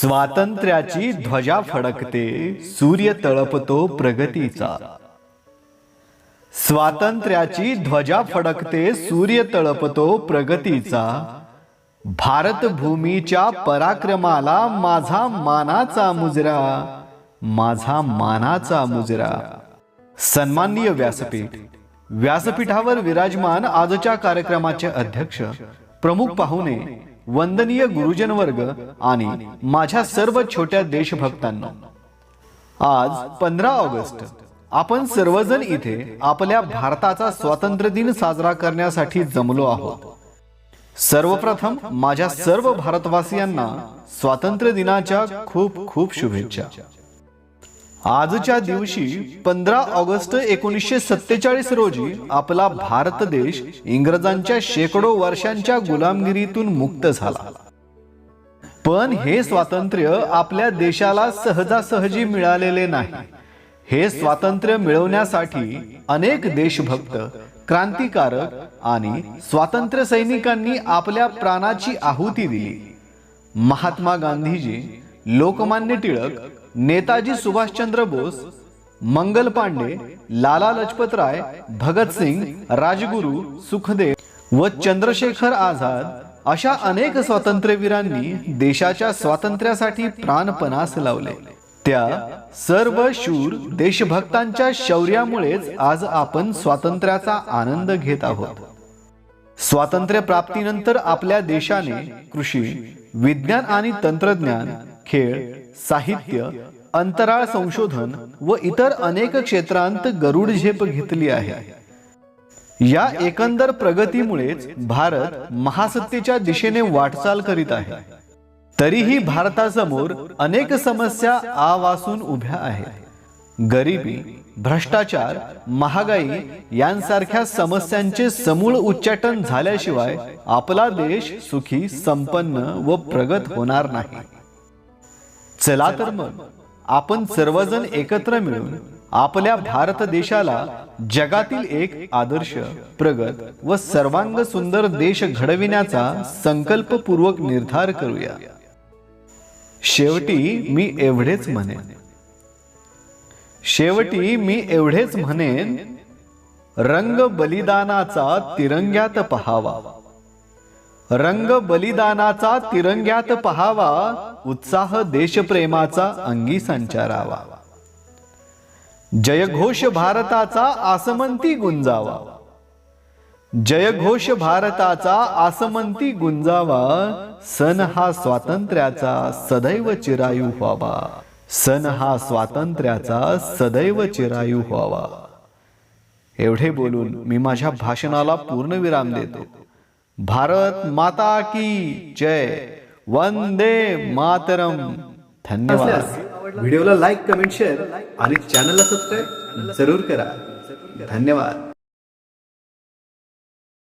स्वातंत्र्याची ध्वजा फडकते. सूर्य तळपतो प्रगतीचा. स्वातंत्र्याची ध्वजा फडकते. सूर्य तळपतो प्रगतीचा. भारत भूमीच्या पराक्रमाला माझा मानाचा मुजरा. माझा मानाचा मुजरा. सन्माननीय व्यासपीठ. व्यासपीठावर विराजमान आजच्या कार्यक्रमाचे अध्यक्ष प्रमुख पाहुणे वंदनीय गुरुजन वर्ग आणि माझ्या सर्व छोट्या देशभक्तांना आज पंधरा ऑगस्ट. आपण सर्वजण इथे आपल्या भारताचा स्वातंत्र्य दिन साजरा करण्यासाठी जमलो आहोत. सर्वप्रथम माझ्या सर्व भारतवासियांना स्वातंत्र्य दिनाच्या खूप खूप शुभेच्छा. आजच्या दिवशी पंधरा ऑगस्ट एकोणीसशे सत्तेचाळीस रोजी आपला भारत देश इंग्रजांच्या शेकडो वर्षांच्या गुलामगिरीतून मुक्त झाला. पण हे स्वातंत्र्य आपल्या देशाला सहजासहजी मिळालेले नाही. हे स्वातंत्र्य मिळवण्यासाठी अनेक देशभक्त क्रांतिकारक आणि स्वातंत्र्य सैनिकांनी आपल्या प्राणाची आहुती दिली. महात्मा गांधीजी लोकमान्य टिळक नेताजी सुभाषचंद्र बोस मंगल पांडे लाला लजपतराय भगतसिंग राजगुरू सुखदेव व चंद्रशेखर आझाद अशा अनेक स्वातंत्र्यवीरांनी देशाच्या स्वातंत्र्यासाठी प्राणपणास लावले. त्या सर्व शूर देशभक्तांच्या शौर्यामुळेच आज आपण स्वातंत्र्याचा आनंद घेत आहोत. स्वातंत्र्य प्राप्तीनंतर आपल्या देशाने कृषी विज्ञान आणि तंत्रज्ञान खेळ साहित्य अंतराळ संशोधन व इतर अनेक क्षेत्रांत गरुड झेप घेतली आहे. या एकंदर प्रगतीमुळेच भारत महासत्तेच्या दिशेने वाटचाल करीत आहे. तरीही भारतासमोर अनेक समस्या आवासून उभ्या आहेत. गरिबी भ्रष्टाचार महागाई यांसारख्या समस्यांचे समूळ उच्चाटन झाल्याशिवाय आपला देश सुखी संपन्न व प्रगत होणार नाही. चला तर मग. आपण सर्वजण एकत्र मिळून आपल्या भारत देशाला जगातील एक आदर्श प्रगत व सर्वांग सुंदर देश घडविण्याचा संकल्पपूर्वक निर्धार करूया. शेवटी मी एवढेच म्हणेन. शेवटी मी एवढेच म्हणेन रंग बलिदानाचा तिरंग्यात पहावा. रंग बलिदानाचा तिरंग्यात पहावा उत्साह देशप्रेमाचा अंगी संचारावा. जयघोष भारताचा आसमंती गुंजावा. जयघोष भारताचा आसमंती गुंजावा सण हा स्वातंत्र्याचा सदैव चिरायू व्हावा. सण हा स्वातंत्र्याचा सदैव चिरायू व्हावा. एवढे बोलून मी माझ्या भाषणाला पूर्ण विराम देतो. भारत माता की जय। वंदे मातरम। धन्यवाद। व्हिडिओला लाईक कमेंट शेअर आणि चॅनलला सबस्क्राईब जरूर करा. धन्यवाद.